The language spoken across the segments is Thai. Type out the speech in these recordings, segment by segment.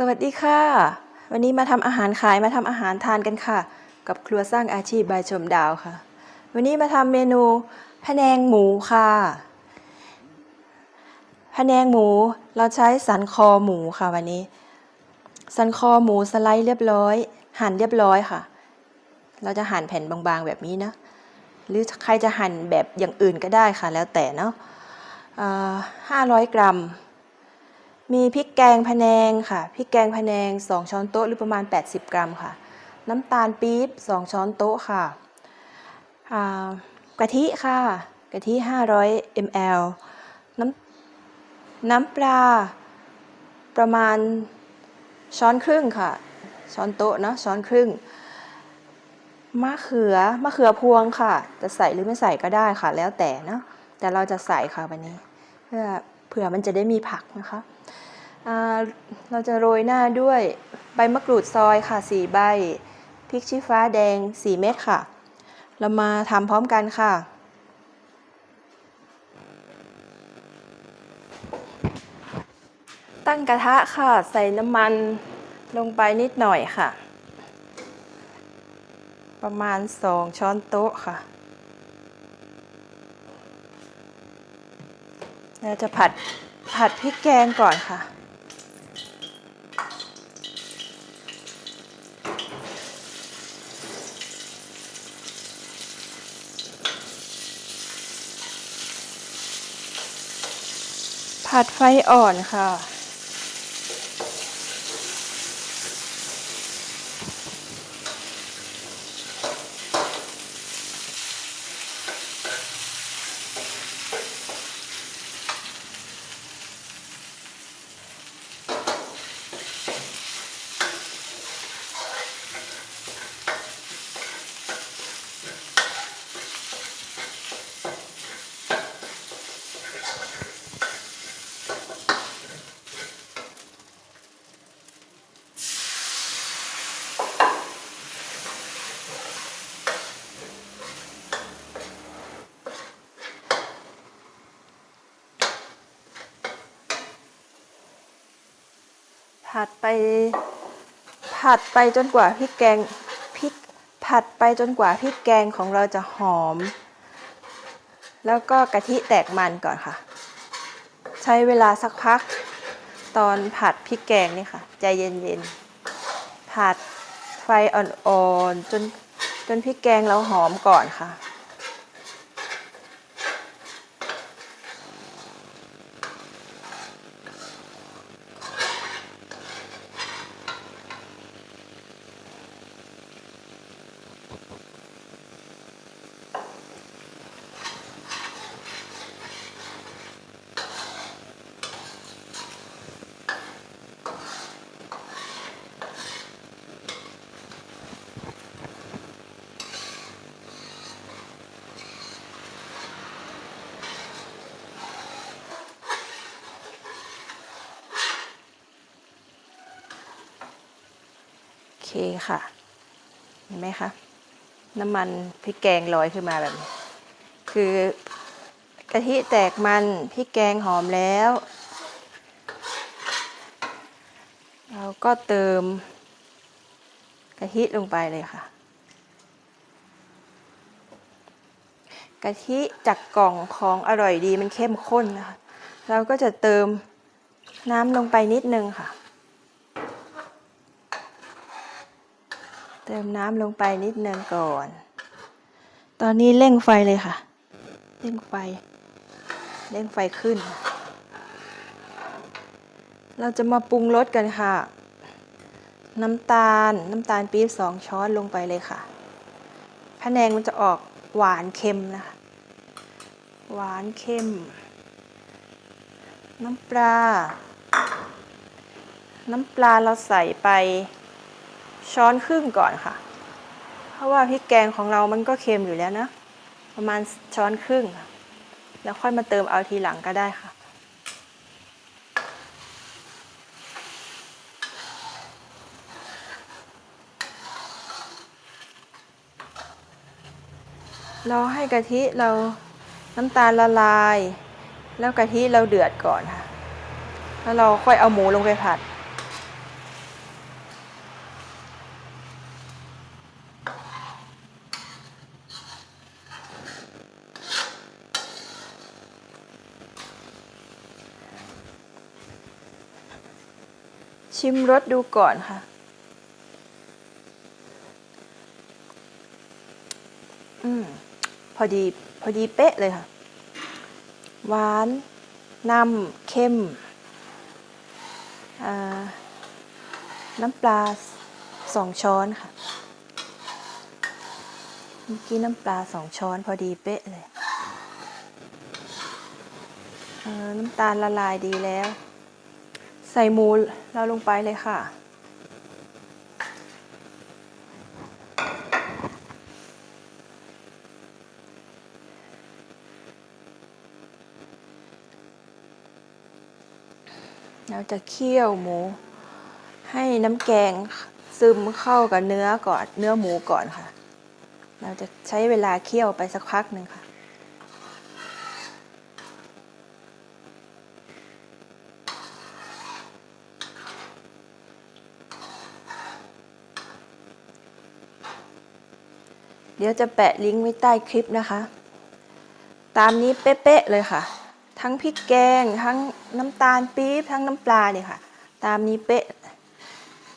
สวัสดีค่ะ วันนี้มาทำอาหารขายมาทำอาหารทานกันค่ะ กับครัวสร้างอาชีพบายชมดาวค่ะ วันนี้มาทำเมนูพะแนงหมูค่ะพะแนงหมูเราใช้สันคอหมูค่ะวันนี้ สันคอหมูสไลด์เรียบร้อย หั่นเรียบร้อยค่ะ เราจะหั่นแผ่นบางๆแบบนี้นะ หรือใครจะหั่นแบบอย่างอื่นก็ได้ค่ะ แล้วแต่เนาะห้าร้อยกรัม มีพริกแกงพะแนงค่ะ พริกแกงพะแนง 2 ช้อนโต๊ะหรือประมาณ 80 กรัมค่ะ น้ำตาลปี๊บ 2 ช้อนโต๊ะค่ะ กะทิค่ะ กะทิ 500 ml น้ำน้ำปลาประมาณช้อนครึ่งค่ะ ช้อนโต๊ะเนาะ ช้อนครึ่ง มะเขือ มะเขือพวงค่ะ จะใส่หรือไม่ใส่ก็ได้ค่ะ แล้วแต่เนาะ แต่เราจะใส่ค่ะวันนี้ เพื่อเผื่อมันจะได้มีผักนะคะ เราจะโรยหน้าด้วยใบมะกรูดซอยค่ะ4ใบพริกชี้ฟ้าแดง 4 เม็ดค่ะ เรามาทำพร้อมกันค่ะ ตั้งกระทะค่ะ ใส่น้ำมันลงไปนิดหน่อยค่ะ ประมาณ 2 ช้อนโต๊ะค่ะ เราจะผัดผัดพริกแกงก่อนค่ะ ผัดไฟอ่อนค่ะ ผัดไปผัดไปจนกว่าพริกแกงพริกผัดไปจนกว่าพริกแกงของเราจะหอม แล้วก็กะทิแตกมันก่อนค่ะ ใช้เวลาสักพัก ตอนผัดพริกแกงนี่ค่ะ ใจเย็นๆผัดไฟอ่อนๆจนจนพริกแกงเราหอมก่อนค่ะ เคค่ะ เห็นไหมคะ น้ำมันพริกแกงลอยขึ้นมาแบบนี้ คือกะทิแตกมันพริกแกงหอมแล้ว เราก็เติมกะทิลงไปเลยค่ะ กะทิจากกล่องของอร่อยดีมันเข้มข้นนะคะ เราก็จะเติมน้ำลงไปนิดนึงค่ะ เติมน้ำลงไปนิดนึงก่อน ตอนนี้เร่งไฟเลยค่ะ เร่งไฟ เร่งไฟขึ้น เราจะมาปรุงรสกันค่ะ น้ำตาล น้ำตาลปี๊บสองช้อนลงไปเลยค่ะพะแนงมันจะออกหวานเค็มนะคะ หวานเค็ม น้ำปลา น้ำปลาเราใส่ไป ช้อนครึ่งก่อนค่ะ เพราะว่าพริกแกงของเรามันก็เค็มอยู่แล้วนะ ประมาณช้อนครึ่ง แล้วค่อยมาเติมเอาทีหลังก็ได้ค่ะ รอให้กะทิเราน้ำตาลละลาย แล้วกะทิเราเดือดก่อนค่ะ แล้วเราค่อยเอาหมูลงไปผัด ชิมรสดูก่อนค่ะ อืม พอดี พอดีเป๊ะเลยค่ะ หวานนำเค็มอ่าน้ำปลาสองช้อนค่ะ เมื่อกี้น้ำปลาสองช้อนพอดีเป๊ะเลยเน้ำตาลละลายดีแล้ว ใส่หมูเราลงไปเลยค่ะ เราจะเคี่ยวหมู ให้น้ำแกงซึมเข้ากับเนื้อก่อนเนื้อหมูก่อนค่ะ เราจะใช้เวลาเคี่ยวไปสักพักหนึ่งค่ะ เดี๋ยวจะแปะลิงก์ไว้ใต้คลิปนะคะ ตามนี้เป๊ะๆเลยค่ะ ทั้งพริกแกง ทั้งน้ำตาลปี๊บ ทั้งน้ำปลาเนี่ยค่ะ ตามนี้เป๊ะ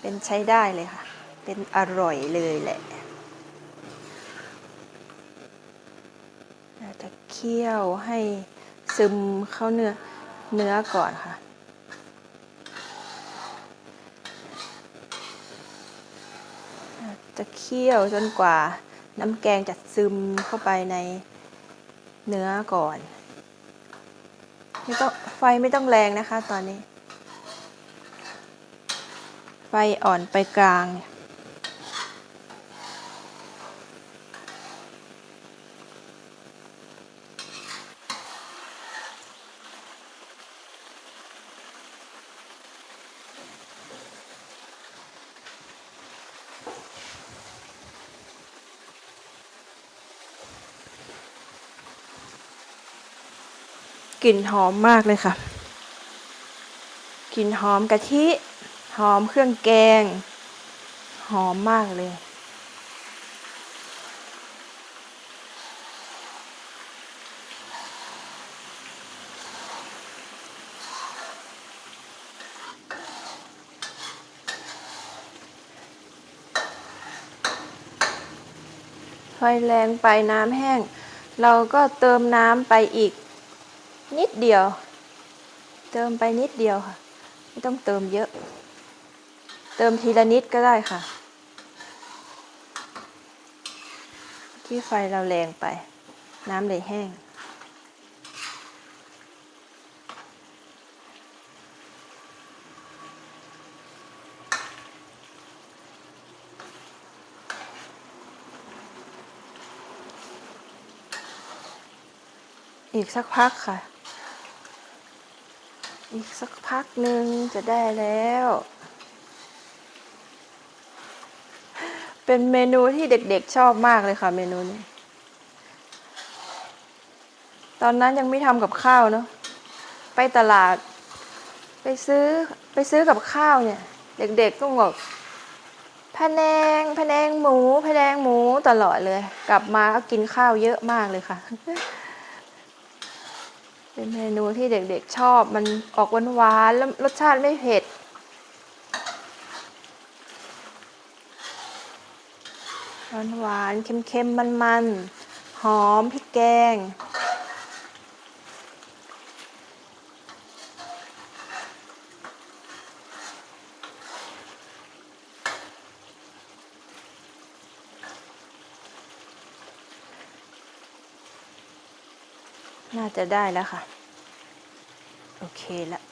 เป็นใช้ได้เลยค่ะ เป็นอร่อยเลยแหละจะเคี่ยวให้ซึมเข้าเนื้อเนื้อก่อนค่ะ จะเคี่ยวจนกว่า น้ำแกงจะซึมเข้าไปในเนื้อก่อนไม่ต้องไฟไม่ต้องแรงนะคะตอนนี้ ไฟอ่อนไปกลาง กลิ่นหอมมากเลยค่ะ กลิ่นหอมกะทิ หอมเครื่องแกง หอมมากเลย ไฟแรงไปน้ำแห้ง เราก็เติมน้ำไปอีก นิดเดียว เติมไปนิดเดียวค่ะ ไม่ต้องเติมเยอะ เติมทีละนิดก็ได้ค่ะ ที่ไฟเราแรงไป น้ำเลยแห้งอีกสักพักค่ะ อีกสักพักหนึ่งจะได้แล้ว เป็นเมนูที่เด็กๆชอบมากเลยค่ะ เมนูนี้ ตอนนั้นยังไม่ทำกับข้าวเนาะ ไปตลาด ไปซื้อไปซื้อกับข้าวเนี่ย เด็กๆก็บอกพะแนงพะแนงหมูพะแนงหมูตลอดเลย กลับมาก็กินข้าวเยอะมากเลยค่ะ เป็นเมนูที่เด็กๆชอบ มันออกหวานๆแล้วรสชาติไม่เผ็ด หวานๆเค็มๆ มันๆ หอมพริกแกง น่าจะได้แล้วค่ะ โอเคละ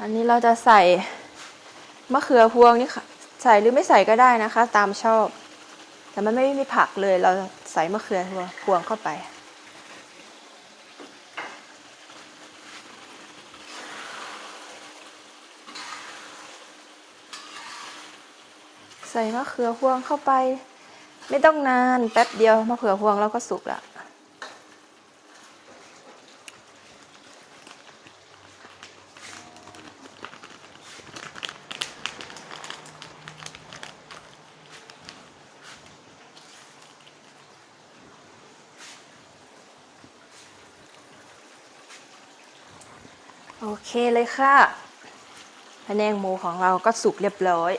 อันนี้เราจะใส่มะเขือพวงนี่ค่ะ ใส่หรือไม่ใส่ก็ได้นะคะ ตามชอบ แต่มันไม่มีผักเลยเราใส่มะเขือพวงเข้าไป ใส่มะเขือพวงเข้าไป ไม่ต้องนานแป๊บเดียวมะเขือพวงเราก็สุกละโอเคเลยค่ะพะนงหมูของเราก็สุกเรียบร้อย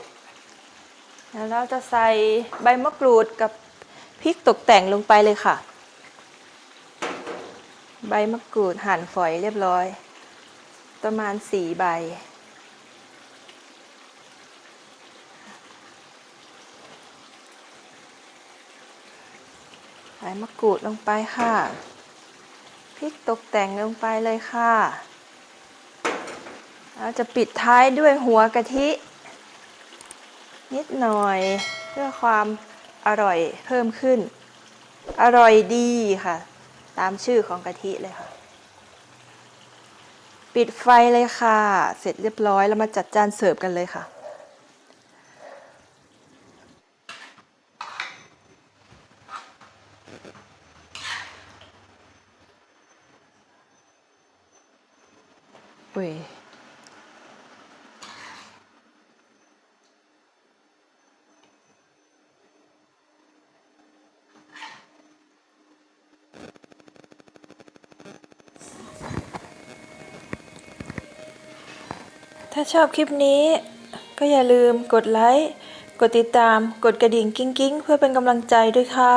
แล้วเราจะใส่ใบมะกรูดกับพริกตกแต่งลงไปเลยค่ะ ใบมะกรูดหั่นฝอยเรียบร้อย ประมาณสี่ใบ ใส่มะกรูดลงไปค่ะพริกตกแต่งลงไปเลยค่ะเราจะปิดท้ายด้วยหัวกะทิ นิดหน่อยเพื่อความอร่อยเพิ่มขึ้น อร่อยดีค่ะ ตามชื่อของกะทิเลยค่ะ ปิดไฟเลยค่ะ เสร็จเรียบร้อยแล้วมาจัดจานเสิร์ฟกันเลยค่ะอุ้ย ถ้าชอบคลิปนี้ ก็อย่าลืมกดไลค์ กดติดตาม กดกระดิ่งกิ้งๆ เพื่อเป็นกำลังใจด้วยค่ะ